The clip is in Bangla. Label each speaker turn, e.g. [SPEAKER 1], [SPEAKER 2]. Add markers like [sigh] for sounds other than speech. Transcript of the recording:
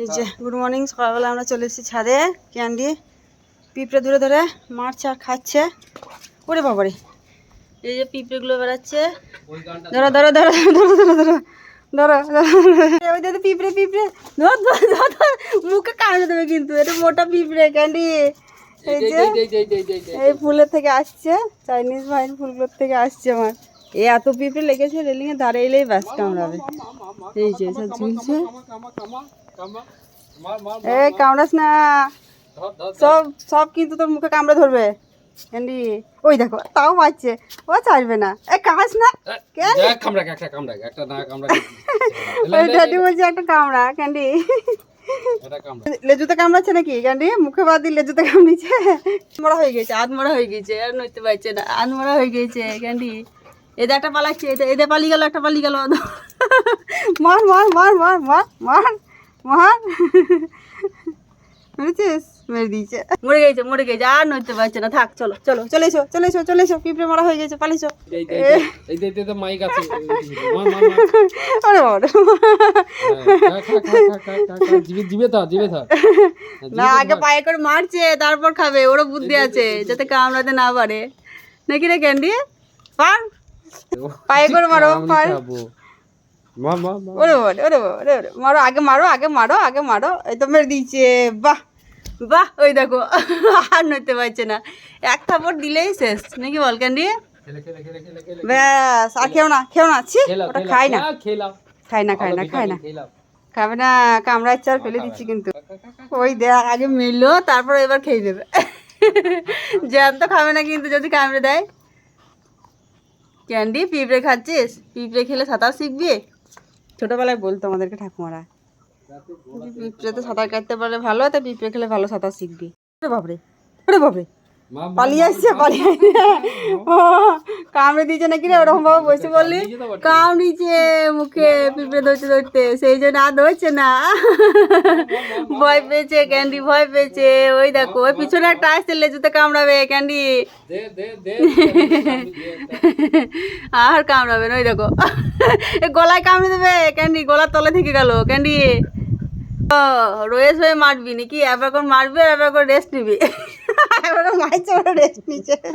[SPEAKER 1] এই যে হ্যাঁ। গুড মর্নিং সকালবেলা আমরা চলে এসেছি ছাদে ক্যান্ডি। পিঁপড়ে ধরে ধরে মারছে আর খাচ্ছে। ওরে বাবারে এই যে পিঁপড়েগুলো বেড়াচ্ছে। ধরো ধরো ধরো ধরো ধরো ধরো ধারে এলেই বাস পিঁপড়ে পিঁপড়ে। ধর মুখে দেবে কিন্তু এটা মোটা পিঁপড়ে ক্যান্ডি। এই যে এই ফুলের থেকে আসছে চাইনিজ ফুলগুলোর থেকে আসছে আমার। এ এত পিঁপড়ে লেগেছে ব্যাস কামড়াবে। এই যে সব ঝুলছে। এই কামড়াস না। সব সব কিন্তু তোর মুখে কামড়ে ধরবে। ক্যান্ডি ওই দেখো তাও পাচ্ছে ও ছাড়বে না। এ কাজ না।
[SPEAKER 2] কামড়া একটা কামড়া একটা না কামড়া
[SPEAKER 1] ওই দাদি বলছে একটা কামড়া ক্যান্ডি লেজুতে কামড়াচ্ছে নাকি ক্যান্ডি মুখে বাদ দিয়ে লেজুতে কামড়িছে মরা হয়ে গেছে আধ মরা হয়ে গেছে আর নইতে পারছে না আধ মরা হয়ে গেছে ক্যান্ডি এদের একটা পালাচ্ছে এদের এদের পালিয়ে গেল একটা পালিয়ে গেল। মার মার মার মার মার মার। মার মেরেছিস? মেরে দিয়েছে। মরে গেছে মরে গেছে আর নইতে পারছে না। থাক চলো চলো চলে এসো চলে এসো চলে এসো। পিঁপড়ে মারা হয়ে গেছে বাবা
[SPEAKER 2] হ্যাঁ, জিবে ধর
[SPEAKER 1] না আগে পায়ে করে মারছে তারপর খাবে ওরও বুদ্ধি আছে যাতে কামড়াতে না পারে। নাকি রে ক্যান্ডি? পার। পায়ে করে মারো পার। ওরে ওরে ওরে ওরে। মারো আগে মারো আগে মারো আগে মারো। এই তো মেরে দিয়েছে। বাহ বাহ ওই দেখো। [laughs] আর নইতে পারছে না। এক থাপড় দিলেই শেষ। নাকি বল ক্যান্ডি
[SPEAKER 2] খেলে খেলে খেলে খেলে খেলে।
[SPEAKER 1] ব্যাস আর খেও না খেও না। ছি ওটা খাই না। খাই না খাই না খাই না। খাবে না কামড়ার চার ফেলে দিচ্ছি কিন্তু। ওই দেখ আগে মিললো তারপর এবার খেয়ে দেবে। [laughs] তো খাবে না কিন্তু যদি কামড়ে দেয়। ক্যান্ডি পিঁপড়ে খাচ্ছিস? পিঁপড়ে খেলে সাঁতার শিখবি? ছোটবেলায় বলতো আমাদেরকে ঠাকুমারা। পিঁপড়েতে সাঁতার কাটতে পারলে ভালো তো পিঁপড়ে খেলে ভালো সাঁতার শিখবি। ওরে বাবরে ওরে বাবরে পালিয়ে আসছে পালিয়ে ও কামড়ে দিয়েছে নাকি রে? ওরকম ভাবে বসে বললি? কামড়িছে মুখে পিঁপড়ে ধরতে ধরতে। সেই জন্য আর ধরছে না। ভয় পেয়েছে ক্যান্ডি ভয় পেয়েছে। ওই দেখো ওই পিছনে একটা আসছে লেজুতে কামড়াবে ক্যান্ডি। আর কামড়াবে না ওই দেখো। গলায় কামড়ে দেবে ক্যান্ডি গলার তলে থেকে গেল ক্যান্ডি। ও রয়েস হয়ে মারবি নাকি? এবার করে মারবি আর এবার করে রেস্ট নিবি। 我 don't know.